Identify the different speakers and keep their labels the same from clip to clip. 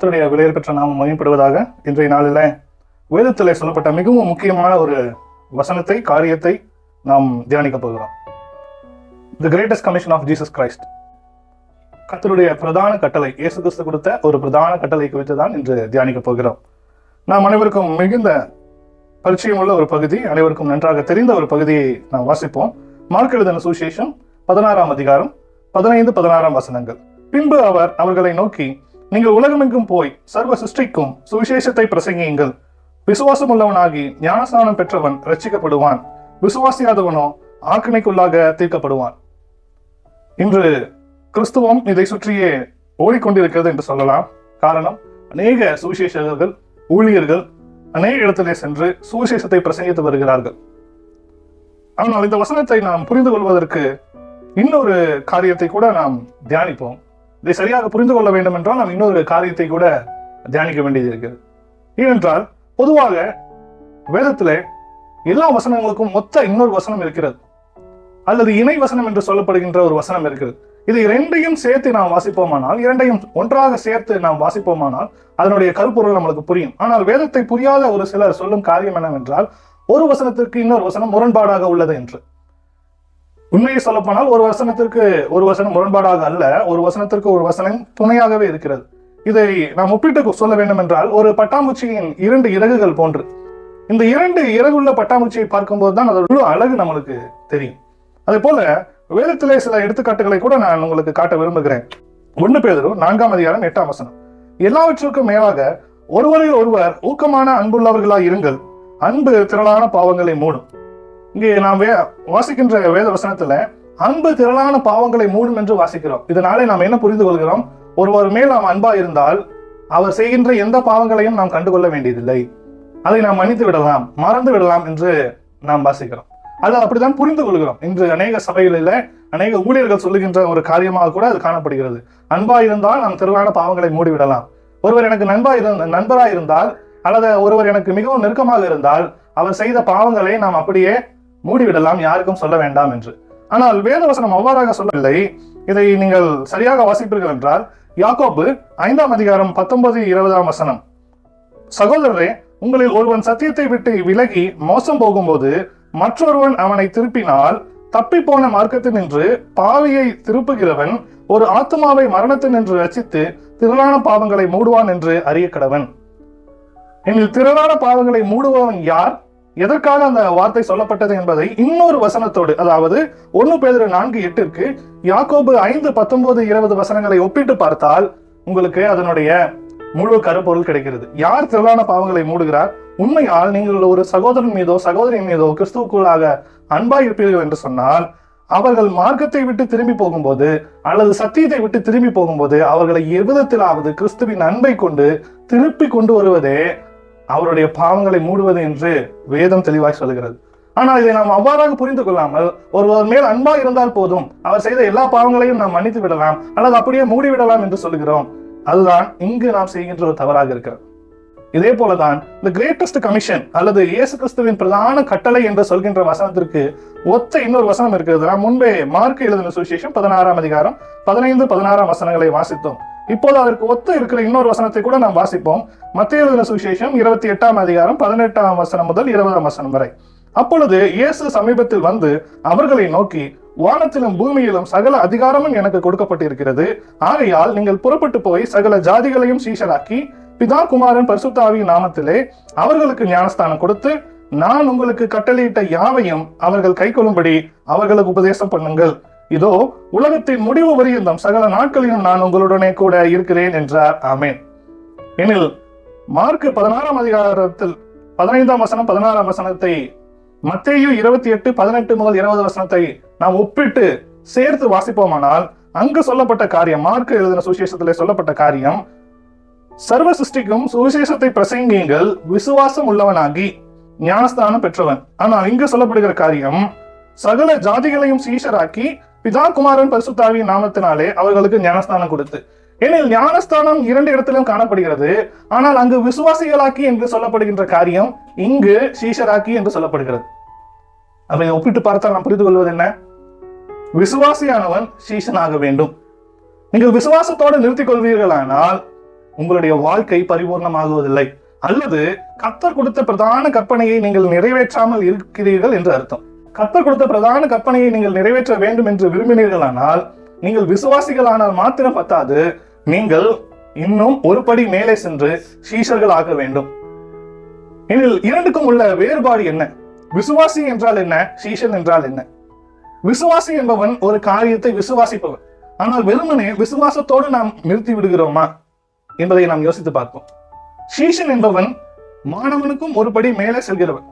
Speaker 1: கத்தருடைய விலையில் பெற்ற நாம் மகிமைப்படுவதாக இன்றைய நாளில் வேதத்தில் சொல்லப்பட்ட மிகவும் முக்கியமான ஒரு வசனத்தை காரியத்தை நாம் தியானிக்க போகிறோம் the greatest commission of Jesus Christ கத்தருடைய பிரதான கட்டளை இயேசு கிறிஸ்து கொடுத்த ஒரு பிரதான கட்டளை குறித்து தான் இன்று தியானிக்க போகிறோம் நாம் அனைவருக்கும் மிகுந்த பரிச்சயமுள்ள ஒரு பகுதி அனைவருக்கும் நன்றாக தெரிந்த ஒரு பகுதியை நாம் வாசிப்போம் மார்க் எழுதின பதினாறாம் அதிகாரம் பதினைந்து பதினாறாம் வசனங்கள் பின்பு அவர் அவர்களை நோக்கி நீங்கள் உலகமெங்கும் போய் சர்வ சிருஷ்டிக்கும் சுவிசேஷத்தை பிரசங்கியுங்கள் விசுவாசம் உள்ளவனாகி ஞானஸ்தானம் பெற்றவன் ரட்சிக்கப்படுவான் விசுவாசியாதவனோ ஆக்கினைக்குள்ளாக தீர்க்கப்படுவான் இன்று கிறிஸ்துவம் இதை சுற்றியே ஓடிக்கொண்டிருக்கிறது என்று சொல்லலாம் காரணம் அநேக சுவிசேஷகர்கள் ஊழியர்கள் அநேக இடத்திலே சென்று சுவிசேஷத்தை பிரசங்கித்து வருகிறார்கள் ஆனால் இந்த வசனத்தை நாம் புரிந்து கொள்வதற்கு இன்னொரு காரியத்தை கூட நாம் தியானிப்போம் இதை சரியாக புரிந்து கொள்ள வேண்டும் என்றால் நாம் இன்னொரு காரியத்தை கூட தியானிக்க வேண்டியது இருக்கிறது ஏனென்றால் பொதுவாக வேதத்தில் எல்லா வசனங்களுக்கும் மொத்த இன்னொரு வசனம் இருக்கிறது அல்லது இணை வசனம் என்று சொல்லப்படுகின்ற ஒரு வசனம் இருக்கிறது இது இரண்டையும் சேர்த்து நாம் வாசிப்போமானால் இரண்டையும் ஒன்றாக சேர்த்து நாம் வாசிப்போமானால் அதனுடைய கருப்பொருள் நம்மளுக்கு புரியும் ஆனால் வேதத்தை புரியாத ஒரு சிலர் சொல்லும் காரியம் என்னவென்றால் ஒரு வசனத்திற்கு இன்னொரு வசனம் முரண்பாடாக உள்ளது என்று உண்மையை சொல்ல போனால் ஒரு வசனத்திற்கு ஒரு வசனம் முரண்பாடாக அல்ல ஒரு வசனத்திற்கு ஒரு வசனம் துணையாகவே இருக்கிறது இதை நாம் ஒப்பிட்டு சொல்ல வேண்டும் என்றால் ஒரு பட்டாம்பூச்சியின் இரண்டு இறகுகள் போன்று இந்த இரண்டு இறகுள்ள பட்டாம்பூச்சியை பார்க்கும்போது தான் அதோட அழகு நம்மளுக்கு தெரியும் அதே போல வேதத்திலே சில எடுத்துக்காட்டுகளை கூட நான் உங்களுக்கு காட்ட விரும்புகிறேன் ஒன்று பேதரும் நான்காம் அதிகாரம் எட்டாம் வசனம் எல்லாவற்றுக்கும் மேலாக ஒருவரில் ஒருவர் ஊக்கமான அன்புள்ளவர்களா இருங்கள் அன்பு திரளான பாவங்களை மூடும் இங்கே நாம் வே வாசிக்கின்ற வேத வசனத்துல அன்பு திரளான பாவங்களை மூடும் என்று வாசிக்கிறோம் இதனாலே நாம் என்ன புரிந்து கொள்கிறோம் ஒருவர் மேல் நாம் அன்பா இருந்தால் அவர் செய்கின்ற எந்த பாவங்களையும் நாம் கண்டுகொள்ள வேண்டியதில்லை அதை நாம் மன்னித்து விடலாம் மறந்து விடலாம் என்று நாம் வாசிக்கிறோம் அது அப்படித்தான் புரிந்து கொள்கிறோம் இன்று அநேக சபைகளில் அநேக ஊழியர்கள் சொல்லுகின்ற ஒரு காரியமாக கூட அது காணப்படுகிறது அன்பா இருந்தால் நாம் திரளான பாவங்களை மூடிவிடலாம் ஒருவர் எனக்கு நண்பா இருந்த நண்பராக இருந்தால் அல்லது ஒருவர் எனக்கு மிகவும் நெருக்கமாக இருந்தால் அவர் செய்த பாவங்களை நாம் அப்படியே மூடிவிடலாம் யாருக்கும் சொல்ல வேண்டாம் என்று ஆனால் வேதவசனம் அவ்வாறாக சொல்லவில்லை இதை நீங்கள் சரியாக வாசிப்பீர்கள் என்றால் யாக்கோபு ஐந்தாம் அதிகாரம் பத்தொன்பது இருபதாம் வசனம் சகோதரரே உங்களில் ஒருவன் சத்தியத்தை விட்டு விலகி மோசம் போகும்போது மற்றொருவன் அவனை திருப்பினால் தப்பி போன மார்க்கத்தில் நின்று பாவியை திருப்புகிறவன் ஒரு ஆத்மாவை மரணத்தில் நின்று ரசித்து திரளான பாவங்களை மூடுவான் என்று அறிய கடவன் எனில் திரளான பாவங்களை மூடுபவன் யார் எதற்காக அந்த வார்த்தை சொல்லப்பட்டது என்பதை இன்னொரு வசனத்தோடு அதாவது ஒன்னு பேர் நான்கு எட்டிற்கு யாக்கோபு ஐந்து பத்தொன்பது இருபது வசனங்களை ஒப்பிட்டு பார்த்தால் உங்களுக்கு அதனுடைய முழு கருப்பொருள் கிடைக்கிறது யார் திரளான பாவங்களை மூடுகிறார் உண்மையால் நீங்கள் ஒரு சகோதரன் மீதோ சகோதரி மீதோ கிறிஸ்துவுக்குள்ளாக அன்பாய் இருப்பீர்கள் என்று சொன்னால் அவர்கள் மார்க்கத்தை விட்டு திரும்பி போகும்போது அல்லது சத்தியத்தை விட்டு திரும்பி போகும்போது அவர்களை எவ்விதத்திலாவது கிறிஸ்துவின் அன்பை கொண்டு திருப்பி கொண்டு வருவதே அவருடைய பாவங்களை மூடுவது என்று வேதம் தெளிவாக சொல்லுகிறது ஆனால் இதை நாம் அவ்வாறாக புரிந்து கொள்ளாமல் ஒருவர் மேல் அன்பா இருந்தால் போதும் அவர் செய்த எல்லா பாவங்களையும் நாம் மன்னித்து விடலாம் அல்லது அப்படியே மூடிவிடலாம் என்று சொல்கிறோம் அதுதான் இங்கு நாம் செய்கின்ற ஒரு தவறாக இருக்கிறது இதே போலதான் இந்த கிரேட்டஸ்ட் கமிஷன் அல்லது இயேசு கிறிஸ்துவின் பிரதான கட்டளை என்று சொல்கின்ற வசனத்திற்கு ஒத்த இன்னொரு வசனம் இருக்கிறது நான் முன்பே மார்க் எழுதின அசோசியேஷன் பதினாறாம் அதிகாரம் பதினைந்து பதினாறாம் வசனங்களை வாசித்தோம் இப்போது அதற்கு ஒத்து இருக்கிற இன்னொரு வசனத்தை கூட நாம் வாசிப்போம் மத்திய எழுதின சுவிசேஷம் இருபத்தி எட்டாம் அதிகாரம் பதினெட்டாம் வசனம் முதல் இருபதாம் வசனம் வரை அப்பொழுது இயேசு சமீபத்தில் வந்து அவர்களை நோக்கி வானத்திலும் பூமியிலும் சகல அதிகாரமும் எனக்கு கொடுக்கப்பட்டிருக்கிறது ஆகையால் நீங்கள் புறப்பட்டு போய் சகல ஜாதிகளையும் சீஷராக்கி பிதா குமாரன் பரிசுத்தாவின் நாமத்திலே அவர்களுக்கு ஞானஸ்தானம் கொடுத்து நான் உங்களுக்கு கட்டளையிட்ட யாவையும் அவர்கள் கைக்கொள்ளும்படி அவர்களுக்கு உபதேசம் பண்ணுங்கள் இதோ உலகத்தின் முடிவு வரையிலும் சகல நாட்களிலும் நான் உங்களுடனே கூட இருக்கிறேன் என்றார் ஆமேன் எனில் மார்க் பதினாறாம் அதிகாரத்தில் பதினைந்தாம் வசனம் பதினாறாம் வசனத்தை மத்தேயு இருபத்தி எட்டு பதினெட்டு முதல் இருபது வசனத்தை நாம் ஒப்பிட்டு சேர்த்து வாசிப்போமானால் அங்கு சொல்லப்பட்ட காரியம் மார்க் எழுதின சுவிசேஷத்துல சொல்லப்பட்ட காரியம் சர்வ சிருஷ்டிக்கும் சுவிசேஷத்தை பிரசங்கிங்கள் விசுவாசம் உள்ளவனாகி ஞானஸ்தானம் பெற்றவன் ஆனால் இங்கு சொல்லப்படுகிற காரியம் சகல ஜாதிகளையும் சீஷராக்கி பிதா குமாரன் பரிசுத்தாவின் நாமத்தினாலே அவர்களுக்கு ஞானஸ்தானம் கொடுத்து ஏனில் ஞானஸ்தானம் இரண்டு இடத்திலும் காணப்படுகிறது ஆனால் அங்கு விசுவாசிகளாக்கி என்று சொல்லப்படுகின்ற காரியம் இங்கு சீஷராக்கி என்று சொல்லப்படுகிறது அதை ஒப்பிட்டு பார்த்தா நாம் புரிந்து கொள்வது என்ன விசுவாசியானவன் சீஷனாக வேண்டும் நீங்கள் விசுவாசத்தோடு நிறுத்திக் கொள்வீர்களானால் உங்களுடைய வாழ்க்கை பரிபூர்ணமாகுவதில்லை அல்லது கத்தர் கொடுத்த பிரதான கற்பனையை நீங்கள் நிறைவேற்றாமல் இருக்கிறீர்கள் என்று அர்த்தம் கத்தர் கொடுத்த பிரதான கற்பனையை நீங்கள் நிறைவேற்ற வேண்டும் என்று விரும்பினீர்களானால் நீங்கள் விசுவாசிகளானால் மாத்திரம் பத்தாது நீங்கள் இன்னும் ஒரு படி மேலே சென்று சீஷர்கள் ஆக வேண்டும் இதில் இரண்டுக்கும் உள்ள வேறுபாடு என்ன விசுவாசி என்றால் என்ன சீஷன் என்றால் என்ன விசுவாசி என்பவன் ஒரு காரியத்தை விசுவாசிப்பவன் ஆனால் வெறுமனே விசுவாசத்தோடு நாம் நிறுத்தி விடுகிறோமா என்பதை நாம் யோசித்து பார்ப்போம் சீஷன் என்பவன் மாணவனுக்கும் ஒருபடி மேலே செல்கிறவன்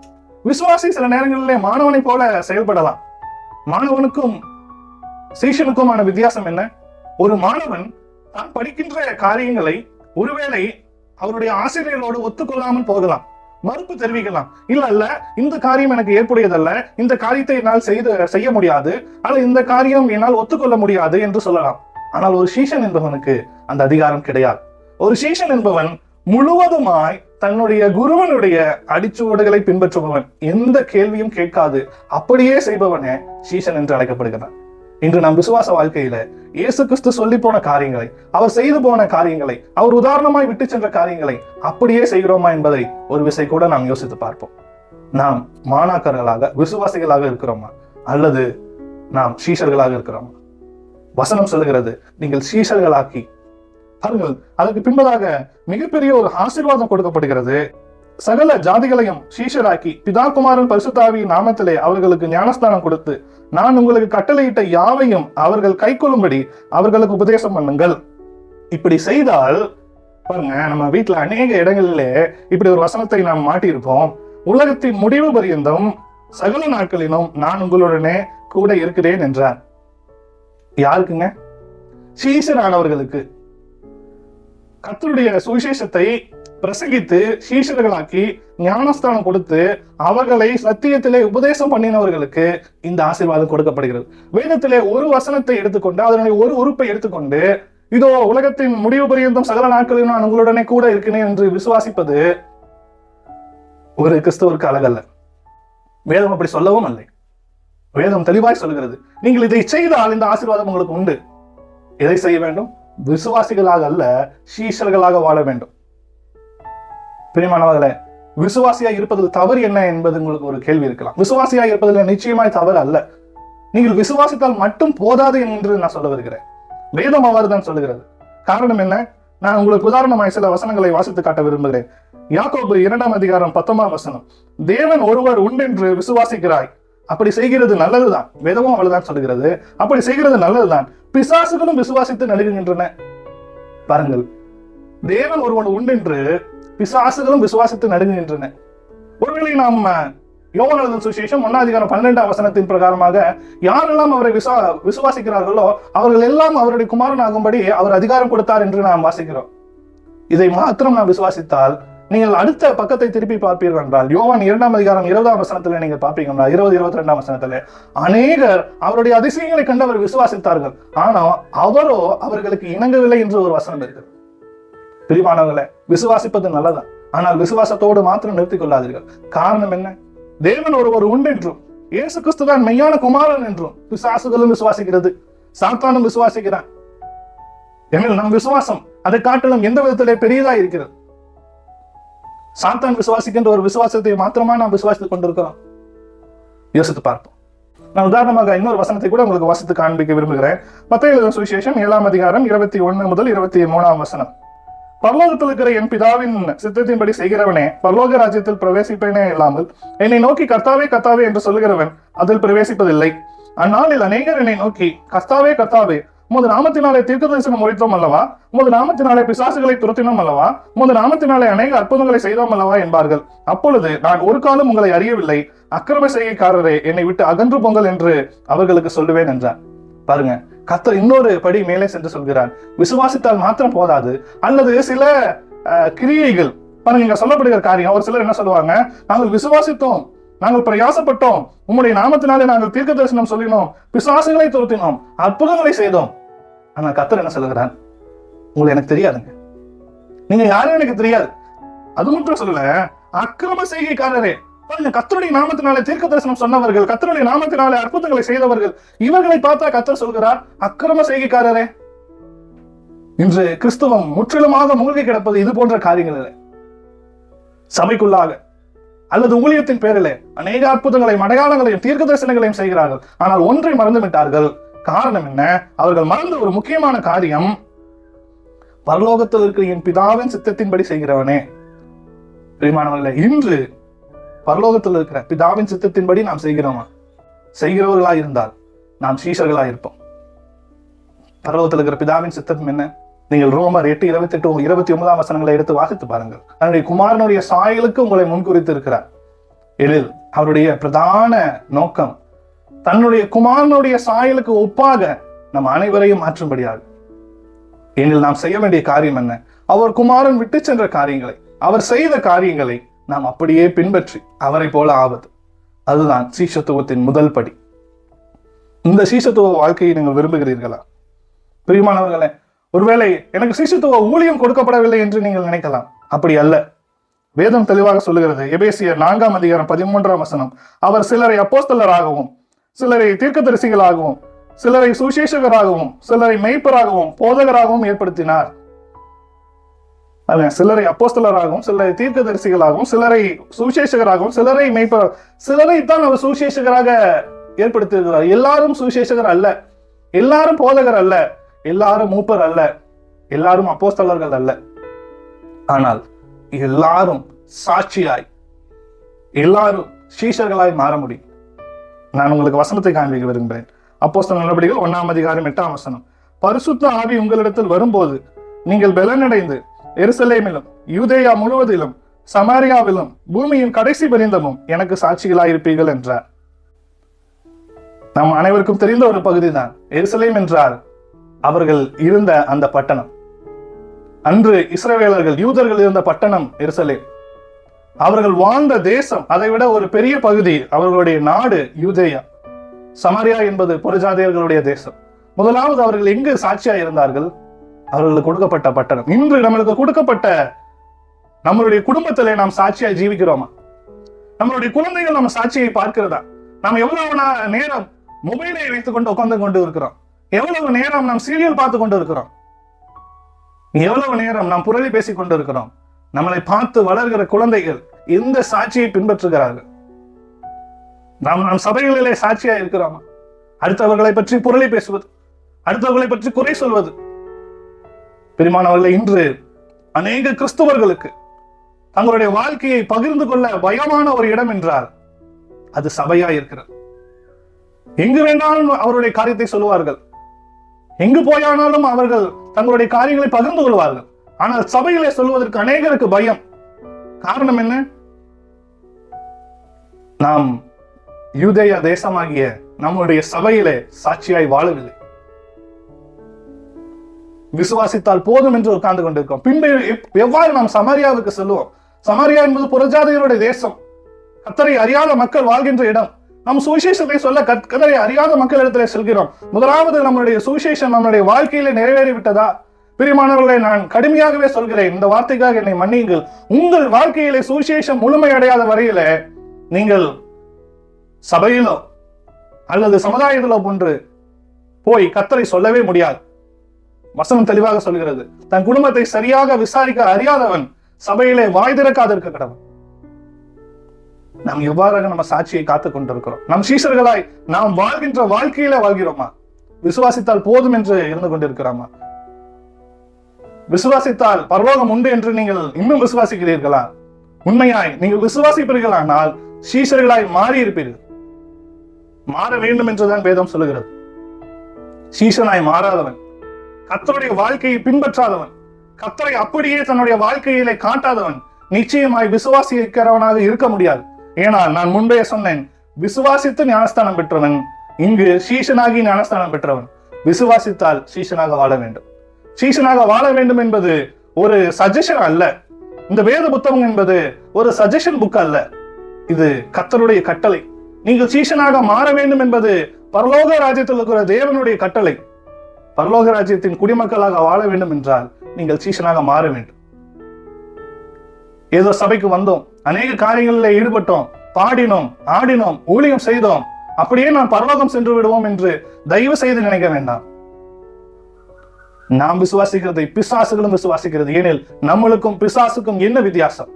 Speaker 1: விசுவாசி சில நேரங்களிலே மாணவனை போல செயல்படலாம் மாணவனுக்கும் சீஷனுக்குமான வித்தியாசம் என்ன ஒரு மாணவன் தான் படிக்கின்ற காரியங்களை ஒருவேளை அவருடைய ஆசிரியர்களோடு ஒத்துக்கொள்ளாமல் போகலாம் மறுப்பு தெரிவிக்கலாம் இல்ல இல்ல இந்த காரியம் எனக்கு ஏற்புடையதல்ல இந்த காரியத்தை என்னால் செய்து செய்ய முடியாது அல்ல இந்த காரியம் என்னால் ஒத்துக்கொள்ள முடியாது என்று சொல்லலாம் ஆனால் ஒரு சீஷன் என்பவனுக்கு அந்த அதிகாரம் கிடையாது ஒரு சீஷன் என்பவன் முழுவதுமாய் தன்னுடைய குருவனுடைய அடிச்சுவடுகளை பின்பற்றுபவன் எந்த கேள்வியும் கேட்காது அப்படியே செய்பவனே சீசன் என்று அழைக்கப்படுகிறான் இன்று நம் விசுவாச வாழ்க்கையில இயேசு கிறிஸ்து சொல்லி போன காரியங்களை அவர் செய்து போன காரியங்களை அவர் உதாரணமாய் விட்டு சென்ற காரியங்களை அப்படியே செய்கிறோமா என்பதை ஒரு விசை கூட நாம் யோசித்து பார்ப்போம் நாம் மாணாக்கர்களாக விசுவாசிகளாக இருக்கிறோமா அல்லது நாம் சீஷர்களாக இருக்கிறோமா வசனம் சொல்லுகிறது நீங்கள் சீஷர்களாக்கி அவர்கள் அதற்கு பின்பதாக மிகப்பெரிய ஒரு ஆசீர்வாதம் கொடுக்கப்படுகிறது சகல ஜாதிகளையும் சீஷராக்கி பிதாகுமாரன் பரிசுத்தாவி நாமத்திலே அவர்களுக்கு ஞானஸ்தானம் கொடுத்து நான் உங்களுக்கு கட்டளையிட்ட யாவையும் அவர்கள் கைக்கொள்ளும்படி அவர்களுக்கு உபதேசம் பண்ணுங்கள் இப்படி செய்தால் பாருங்க நம்ம வீட்டுல அநேக இடங்களிலே இப்படி ஒரு வசனத்தை நாம் மாட்டியிருப்போம் உலகத்தின் முடிவு பரியந்தம் சகல நாட்களிலும் நான் உங்களுடனே கூட இருக்கிறேன் என்றார் யாருக்குங்க சீசரானவர்களுக்கு கத்தருடைய சுவிசேஷத்தை பிரசங்கித்து சீஷர்களாக்கி ஞானஸ்தானம் கொடுத்து அவர்களை சத்தியத்திலே உபதேசம் பண்ணினவர்களுக்கு இந்த ஆசீர்வாதம் கொடுக்கப்படுகிறது வேதத்திலே ஒரு வசனத்தை எடுத்துக்கொண்டு அதனுடைய ஒரு உறுப்பை எடுத்துக்கொண்டு இதோ உலகத்தின் முடிவு பரியந்தம் சகல நாட்களில் நான் உங்களுடனே கூட இருக்கிறேன் என்று விசுவாசிப்பது ஒரு கிறிஸ்தவருக்கு அழகல்ல வேதம் அப்படி சொல்லவும் இல்லை வேதம் தெளிவாய் சொல்கிறது நீங்கள் இதை செய்தால் இந்த ஆசீர்வாதம் உங்களுக்கு உண்டு எதை செய்ய வேண்டும் விசுவாசிகளாக அல்ல சீசல்களாக வாழ வேண்டும் பிரியமானவர்களே விசுவாசியா இருப்பதில் தவறு என்ன என்பது உங்களுக்கு ஒரு கேள்வி இருக்கலாம் விசுவாசியா இருப்பதில் நிச்சயமாய் தவறு அல்ல நீங்கள் விசுவாசித்தால் மட்டும் போதாது என்று நான் சொல்ல வருகிறேன் வேதம் அவ்வாறு தான் சொல்லுகிறது காரணம் என்ன நான் உங்களுக்கு உதாரணமாய் சில வசனங்களை வாசித்து காட்ட விரும்புகிறேன் யாக்கோபு இரண்டாம் அதிகாரம் பத்தொன்பதாம் வசனம் தேவன் ஒருவர் உண்டென்று விசுவாசிக்கிறாய் அப்படி செய்கிறது நல்லதுதான் வேதமும் அவ்வளவுதான் சொல்லுகிறது அப்படி செய்கிறது நல்லதுதான் பிசாசுகளும் விசுவாசித்து நழுவுகின்றன பாருங்கள் தேவன் ஒருவன் உண்டென்று பிசாசுகளும் விசுவாசித்து நடுங்குகின்றன ஒருவேளை நாம் யோகநாதன் சுசேஷம் ஒன்னாதிகாரம் பன்னெண்டாம் வசனத்தின் பிரகாரமாக யாரெல்லாம் அவரை விசுவா விசுவாசிக்கிறார்களோ அவர்கள் எல்லாம் அவருடைய குமாரன் ஆகும்படி அவர் அதிகாரம் கொடுத்தார் என்று நாம் வாசிக்கிறோம் இதை மாத்திரம் நாம் விசுவாசித்தால் நீங்கள் அடுத்த பக்கத்தை திருப்பி பார்ப்பீர்கள் என்றால் யோவான் இரண்டாம் அதிகாரம் இருபதாம் வசனத்தில் நீங்கள் பாப்பீங்கன்னா இருபது இருபத்தி ரெண்டாம் வசனத்தில் அநேகர் அவருடைய அதிசயங்களை கண்டு அவர் விசுவாசித்தார்கள் ஆனால் அவரோ அவர்களுக்கு இணங்கவில்லை என்று ஒரு வசனம் இருக்கு பிரிவானவர்களை விசுவாசிப்பது நல்லதான் ஆனால் விசுவாசத்தோடு மாத்திரம் நிறுத்திக் கொள்ளாதீர்கள் காரணம் என்ன தேவன் ஒருவர் உண்டென்றும் ஏசு கிறிஸ்துதான் மெய்யான குமாரன் என்றும் விசுவாசுகளும் விசுவாசிக்கிறது சாத்தானும் விசுவாசிக்கிறான் எனவே நம் விசுவாசம் அதை காட்டிலும் எந்த விதத்திலே பெரியதா இருக்கிறது சாத்தான் விசுவாசிக்கின்ற ஒரு விசுவாசத்தை மாத்திரமா நாம் விசுவாசித்துக் கொண்டிருக்கிறோம் யோசித்து பார்ப்போம் நான் உதாரணமாக இன்னொரு வசனத்தை கூட உங்களுக்கு வசித்து காண்பிக்க விரும்புகிறேன் மத்திய சுவிசேஷம் ஏழாம் அதிகாரம் இருபத்தி ஒன்னு முதல் இருபத்தி மூணாம் வசனம் பரலோகத்தில் இருக்கிற என் பிதாவின் சித்தத்தின்படி செய்கிறவனே பரலோக ராஜ்யத்தில் பிரவேசிப்பேனே இல்லாமல் என்னை நோக்கி கர்த்தாவே கர்த்தாவே என்று சொல்லுகிறவன் அதில் பிரவேசிப்பதில்லை அந்நாளில் அநேகர் என்னை நோக்கி கர்த்தாவே கர்த்தாவே உமது நாமத்தினாலே தீர்க்க தரிசனம் முறைத்தோம் அல்லவா உமது நாமத்தினாலே பிசாசுகளை துரத்தினோம் அல்லவா உமது நாமத்தினாலே அநேக அற்புதங்களை செய்தோம் அல்லவா என்பார்கள் அப்பொழுது நான் ஒரு காலம் உங்களை அறியவில்லை அக்கிரம செய்கைக்காரரே என்னை விட்டு அகன்று பொங்கல் என்று அவர்களுக்கு சொல்லுவேன் என்றார் பாருங்க கத்தர் இன்னொரு படி மேலே சென்று சொல்கிறார் விசுவாசித்தால் மாத்திரம் போதாது அல்லது சில கிரியைகள் பாருங்க இங்க சொல்லப்படுகிற காரியம் ஒரு சிலர் என்ன சொல்லுவாங்க நாங்கள் விசுவாசித்தோம் நாங்கள் பிரயாசப்பட்டோம் உம்முடைய நாமத்தினாலே நாங்கள் தீர்க்க தரிசனம் சொல்லினோம் விசுவாசங்களை துரத்தினோம் அற்புதங்களை செய்தோம் ஆனா கத்தர் என்ன சொல்லுகிறார் உங்களை எனக்கு தெரியாதுங்க நீங்க யாரும் எனக்கு தெரியாது அது மட்டும் சொல்லல அக்கிரம செய்கைக்காரரே கத்தருடைய நாமத்தினாலே தீர்க்க தரிசனம் சொன்னவர்கள் கத்தருடைய நாமத்தினாலே அற்புதங்களை செய்தவர்கள் இவர்களை பார்த்தா கத்தர் சொல்கிறார் அக்கிரம செய்கைக்காரரே இன்று கிறிஸ்துவம் முற்றிலுமாக மூழ்கி கிடப்பது இது போன்ற காரியங்கள் சபைக்குள்ளாக அல்லது ஊழியத்தின் பேரிலே அநேக அற்புதங்களையும் அடையாளங்களையும் தீர்க்க தரிசனங்களையும் செய்கிறார்கள் ஆனால் ஒன்றை மறந்து விட்டார்கள் காரணம் என்ன அவர்கள் மறந்த ஒரு முக்கியமான காரியம் பரலோகத்தில் இருக்கிற என் பிதாவின் சித்தத்தின்படி செய்கிறவனே பிரிமானவர்களே இன்று பரலோகத்தில் இருக்கிற பிதாவின் சித்தத்தின்படி நாம் செய்கிறோமா செய்கிறவர்களாயிருந்தால் இருந்தால் நாம் சீசர்களா இருப்போம் பரலோகத்தில் இருக்கிற பிதாவின் சித்தம் என்ன நீங்கள் ரோமர் எட்டு இருபத்தி எட்டு இருபத்தி ஒன்பதாம் வசனங்களை எடுத்து வாசித்து பாருங்கள் தன்னுடைய குமாரனுடைய சாயலுக்கு உங்களை முன்குறித்து இருக்கிறார் எழில் அவருடைய பிரதான நோக்கம் தன்னுடைய குமாரனுடைய சாயலுக்கு ஒப்பாக நம் அனைவரையும் மாற்றும்படியாக எனில் நாம் செய்ய வேண்டிய காரியம் என்ன அவர் குமாரன் விட்டு சென்ற காரியங்களை அவர் செய்த காரியங்களை நாம் அப்படியே பின்பற்றி அவரை போல ஆவது அதுதான் சீசத்துவத்தின் முதல் படி இந்த சீசத்துவ வாழ்க்கையை நீங்கள் விரும்புகிறீர்களா பிரியமானவர்களே ஒருவேளை எனக்கு சிசுத்துவ ஊழியம் கொடுக்கப்படவில்லை என்று நீங்கள் நினைக்கலாம் அப்படி அல்ல வேதம் தெளிவாக சொல்லுகிறது எபேசியர் நான்காம் அதிகாரம் பதிமூன்றாம் வசனம் அவர் சிலரை அப்போஸ்தலராகவும் சிலரை தீர்க்கதரிசிகளாகவும் சிலரை சுசேஷகராகவும் சிலரை மெய்ப்பராகவும் போதகராகவும் ஏற்படுத்தினார் சிலரை அப்போஸ்தலராகவும் சிலரை தீர்க்கதரிசிகளாகவும் சிலரை சுசேஷகராகவும் சிலரை மெய்ப்ப சிலரை தான் அவர் சுசேஷகராக ஏற்படுத்தியிருக்கிறார் எல்லாரும் சுசேஷகர் அல்ல எல்லாரும் போதகர் அல்ல எல்லாரும் மூப்பர் அல்ல எல்லாரும் அப்போஸ்தலர்கள் அல்ல ஆனால் எல்லாரும் சாட்சியாய் எல்லாரும் சீஷர்களாய் மாற முடியும் நான் உங்களுக்கு வசனத்தை காண்பிக்க விரும்புகிறேன் அப்போஸ்தல நடவடிக்கைகள் ஒன்னாம் அதிகாரம் எட்டாம் வசனம் பரிசுத்த ஆவி உங்களிடத்தில் வரும்போது நீங்கள் பலனடைந்து எருசலேமிலும் யூதேயா முழுவதிலும் சமாரியாவிலும் பூமியின் கடைசி பரிந்தமும் எனக்கு சாட்சிகளாயிருப்பீர்கள் என்றார் நம் அனைவருக்கும் தெரிந்த ஒரு பகுதி தான் எருசலேம் என்றால் அவர்கள் இருந்த அந்த பட்டணம் அன்று இஸ்ரவேலர்கள் யூதர்கள் இருந்த பட்டணம் எருசலேம் அவர்கள் வாழ்ந்த தேசம் அதை விட ஒரு பெரிய பகுதி அவர்களுடைய நாடு யூதேயா சமாரியா என்பது புறஜாதியர்களுடைய தேசம் முதலாவது அவர்கள் எங்கு சாட்சியா இருந்தார்கள் அவர்களுக்கு கொடுக்கப்பட்ட பட்டணம் இன்று நம்மளுக்கு கொடுக்கப்பட்ட நம்மளுடைய குடும்பத்திலே நாம் சாட்சியா ஜீவிக்கிறோமா நம்மளுடைய குழந்தைகள் நம்ம சாட்சியை பார்க்கிறதா நாம் எவ்வளவு நேரம் மொபைலை வைத்துக் கொண்டு உட்கார்ந்து கொண்டு இருக்கிறோம் எவ்வளவு நேரம் நாம் சீரியல் பார்த்து கொண்டு இருக்கிறோம் எவ்வளவு நேரம் நாம் புரளி பேசிக் கொண்டு இருக்கிறோம் நம்மளை பார்த்து வளர்கிற குழந்தைகள் இந்த சாட்சியை பின்பற்றுகிறார்கள் நாம் நாம் சபைகளிலே சாட்சியா இருக்கிறோமா அடுத்தவர்களை பற்றி புரளி பேசுவது அடுத்தவர்களை பற்றி குறை சொல்வது பெருமானவர்களை இன்று அநேக கிறிஸ்துவர்களுக்கு தங்களுடைய வாழ்க்கையை பகிர்ந்து கொள்ள பயமான ஒரு இடம் என்றால் அது சபையா இருக்கிறது எங்கு வேண்டாலும் அவருடைய காரியத்தை சொல்லுவார்கள் எங்கு போயானாலும் அவர்கள் தங்களுடைய காரியங்களை பகிர்ந்து கொள்வார்கள் ஆனால் சபைகளை சொல்வதற்கு அநேகருக்கு பயம் காரணம் என்ன நாம் யூதேய தேசமாகிய நம்முடைய சபையிலே சாட்சியாய் வாழவில்லை விசுவாசித்தால் போதும் என்று உட்கார்ந்து கொண்டிருக்கோம் பின்பு எவ்வாறு நாம் சமாரியாவுக்கு செல்வோம் சமாரியா என்பது புரஜாதையருடைய தேசம் அத்தனை அறியாத மக்கள் வாழ்கின்ற இடம் நம் சுவிசேஷத்தை சொல்ல கதரை அறியாத மக்களிடத்தில் செல்கிறோம் முதலாவது நம்மளுடைய சுவிசேஷம் நம்மளுடைய வாழ்க்கையில நிறைவேறிவிட்டதா பிரிமானவர்களை நான் கடுமையாகவே சொல்கிறேன் இந்த வார்த்தைக்காக என்னை மன்னியுங்கள் உங்கள் வாழ்க்கையிலே சுவிசேஷம் முழுமையடையாத வரையில நீங்கள் சபையிலோ அல்லது சமுதாயத்திலோ போன்று போய் கத்தரை சொல்லவே முடியாது வசனம் தெளிவாக சொல்கிறது தன் குடும்பத்தை சரியாக விசாரிக்க அறியாதவன் சபையிலே வாய் திறக்காதிருக்க கடவன் நாம் எவ்வாறாக நம்ம சாட்சியை காத்து கொண்டிருக்கிறோம் நம் சீசர்களாய் நாம் வாழ்கின்ற வாழ்க்கையில வாழ்கிறோமா விசுவாசித்தால் போதும் என்று இருந்து கொண்டிருக்கிறோமா விசுவாசித்தால் பர்வோகம் உண்டு என்று நீங்கள் இன்னும் விசுவாசிக்கிறீர்களா உண்மையாய் நீங்கள் விசுவாசிப்பீர்களானால் சீசர்களாய் மாறி இருப்பீர்கள் மாற வேண்டும் என்றுதான் வேதம் சொல்லுகிறது சீசனாய் மாறாதவன் கத்தருடைய வாழ்க்கையை பின்பற்றாதவன் கத்தரை அப்படியே தன்னுடைய வாழ்க்கையிலே காட்டாதவன் நிச்சயமாய் விசுவாசிக்கிறவனாக இருக்க முடியாது ஏனால் நான் முன்பே சொன்னேன் விசுவாசித்து ஞானஸ்தானம் பெற்றவன் இங்கு சீசனாகி ஞானஸ்தானம் பெற்றவன் விசுவாசித்தால் சீசனாக வாழ வேண்டும் சீசனாக வாழ வேண்டும் என்பது ஒரு சஜஷன் அல்ல இந்த வேத புத்தகம் என்பது ஒரு சஜஷன் புக் அல்ல இது கத்தருடைய கட்டளை நீங்கள் சீசனாக மாற வேண்டும் என்பது பரலோக ராஜ்யத்தில் இருக்கிற தேவனுடைய கட்டளை பரலோக ராஜ்யத்தின் குடிமக்களாக வாழ வேண்டும் என்றால் நீங்கள் சீசனாக மாற வேண்டும் ஏதோ சபைக்கு வந்தோம் அநேக காரியங்களில் ஈடுபட்டோம் பாடினோம் ஆடினோம் ஊழியம் செய்தோம் அப்படியே நாம் பரலோகம் சென்று விடுவோம் என்று தயவு செய்து நினைக்க வேண்டாம் நாம் விசுவாசிக்கிறதை பிசாசுகளும் விசுவாசிக்கிறது ஏனில் நம்மளுக்கும் பிசாசுக்கும் என்ன வித்தியாசம்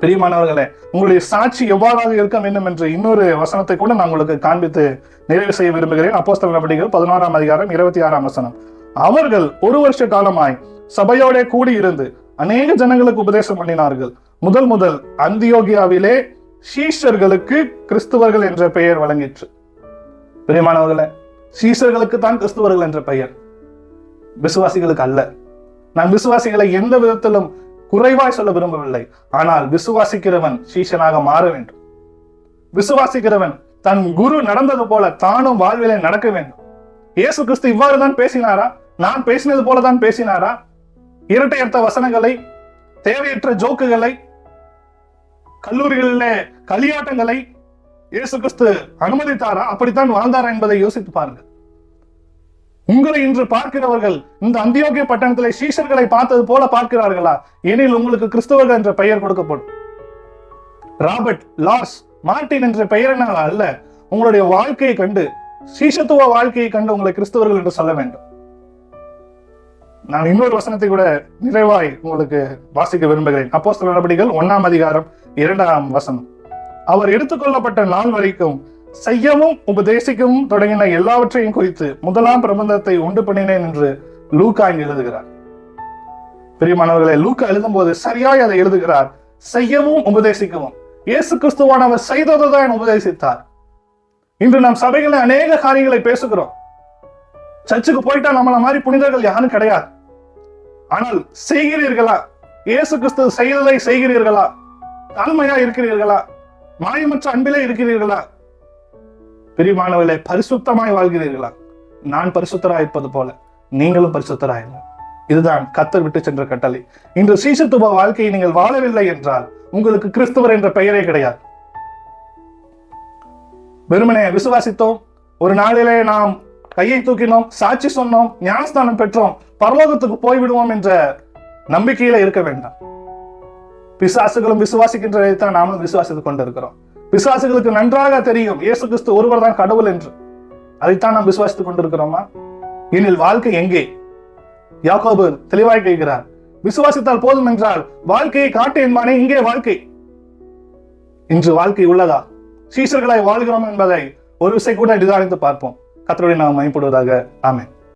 Speaker 1: பிரியமானவர்களே உங்களுடைய சாட்சி எவ்வாறாக இருக்க வேண்டும் என்று இன்னொரு வசனத்தை கூட நான் உங்களுக்கு காண்பித்து நிறைவு செய்ய விரும்புகிறேன் அப்போஸ்தல நடவடிக்கைகள் பதினோராம் அதிகாரம் இருபத்தி ஆறாம் வசனம் அவர்கள் ஒரு வருஷ காலமாய் சபையோட கூடி இருந்து அநேக ஜனங்களுக்கு உபதேசம் பண்ணினார்கள் முதல் முதல் அந்தியோகியாவிலே சீஷர்களுக்கு கிறிஸ்துவர்கள் என்ற பெயர் வழங்கிற்று பெரியமானவர்களே சீஷர்களுக்கு தான் கிறிஸ்துவர்கள் என்ற பெயர் விசுவாசிகளுக்கு அல்ல நான் விசுவாசிகளை எந்த விதத்திலும் குறைவாய் சொல்ல விரும்பவில்லை ஆனால் விசுவாசிக்கிறவன் சீஷனாக மாற வேண்டும் விசுவாசிக்கிறவன் தன் குரு நடந்தது போல தானும் வாழ்விலே நடக்க வேண்டும் இயேசு கிறிஸ்து இவ்வாறு தான் பேசினாரா நான் பேசினது போலதான் பேசினாரா இரட்டையர்த்த வசனங்களை தேவையற்ற ஜோக்குகளை கல்லூரிகளில் களியாட்டங்களை இயேசு கிறிஸ்து அனுமதித்தாரா அப்படித்தான் வாழ்ந்தாரா என்பதை யோசித்து பாருங்கள் உங்களை இன்று பார்க்கிறவர்கள் இந்த அந்தியோகிய பட்டணத்திலே சீஷர்களை பார்த்தது போல பார்க்கிறார்களா எனில் உங்களுக்கு கிறிஸ்தவர்கள் என்ற பெயர் கொடுக்கப்படும் ராபர்ட் லார்ஸ் மார்டின் என்ற பெயரினால் அல்ல உங்களுடைய வாழ்க்கையை கண்டு சீஷத்துவ வாழ்க்கையை கண்டு உங்களை கிறிஸ்தவர்கள் என்று சொல்ல வேண்டும் நான் இன்னொரு வசனத்தை கூட நிறைவாய் உங்களுக்கு வாசிக்க விரும்புகிறேன் அப்போ சில நடவடிக்கைகள் ஒன்னாம் அதிகாரம் இரண்டாம் வசனம் அவர் எடுத்துக்கொள்ளப்பட்ட நாள் வரைக்கும் செய்யவும் உபதேசிக்கவும் தொடங்கின எல்லாவற்றையும் குறித்து முதலாம் பிரபந்தத்தை உண்டு பண்ணினேன் என்று லூக்கா எழுதுகிறார் பெரியமானவர்களை லூக்கா எழுதும் போது சரியாய் அதை எழுதுகிறார் செய்யவும் உபதேசிக்கவும் இயேசு கிறிஸ்துவானவர் செய்ததுதான் உபதேசித்தார் இன்று நாம் சபைகளில் அநேக காரியங்களை பேசுகிறோம் சர்ச்சுக்கு போயிட்டா நம்மள மாதிரி புனிதர்கள் யாரும் கிடையாது ஆனால் செய்கிறீர்களா இயேசு கிறிஸ்து செய்ததை செய்கிறீர்களா தாழ்மையா இருக்கிறீர்களா மாயமற்ற அன்பிலே இருக்கிறீர்களா மாணவர்களை பரிசுத்தமாய் வாழ்கிறீர்களா நான் பரிசுத்தராயிருப்பது போல நீங்களும் பரிசுத்தராயிருங்க இதுதான் கத்தர் விட்டு சென்ற கட்டளை இன்று சீசத்துவ வாழ்க்கையை நீங்கள் வாழவில்லை என்றால் உங்களுக்கு கிறிஸ்துவர் என்ற பெயரே கிடையாது வெறுமனே விசுவாசித்தோம் ஒரு நாளிலே நாம் கையை தூக்கினோம் சாட்சி சொன்னோம் ஞானஸ்தானம் பெற்றோம் பரலோகத்துக்கு போய்விடுவோம் என்ற நம்பிக்கையில இருக்க வேண்டாம் பிசாசுகளும் விசுவாசிக்கின்றதை தான் நாமும் விசுவாசித்துக் கொண்டிருக்கிறோம் பிசாசுகளுக்கு நன்றாக தெரியும் இயேசு கிறிஸ்து ஒருவர் தான் கடவுள் என்று அதைத்தான் நாம் விசுவாசித்துக் கொண்டிருக்கிறோமா எனில் வாழ்க்கை எங்கே யாக்கோபு தெளிவாய் கேட்கிறார் விசுவாசித்தால் போதும் என்றால் வாழ்க்கையை காட்டு என்பானே இங்கே வாழ்க்கை இன்று வாழ்க்கை உள்ளதா சீசர்களாய் வாழ்கிறோம் என்பதை ஒரு விசை கூட நிதானித்து பார்ப்போம் கத்தருடைய நாம் மயப்படுவதாக ஆமேன்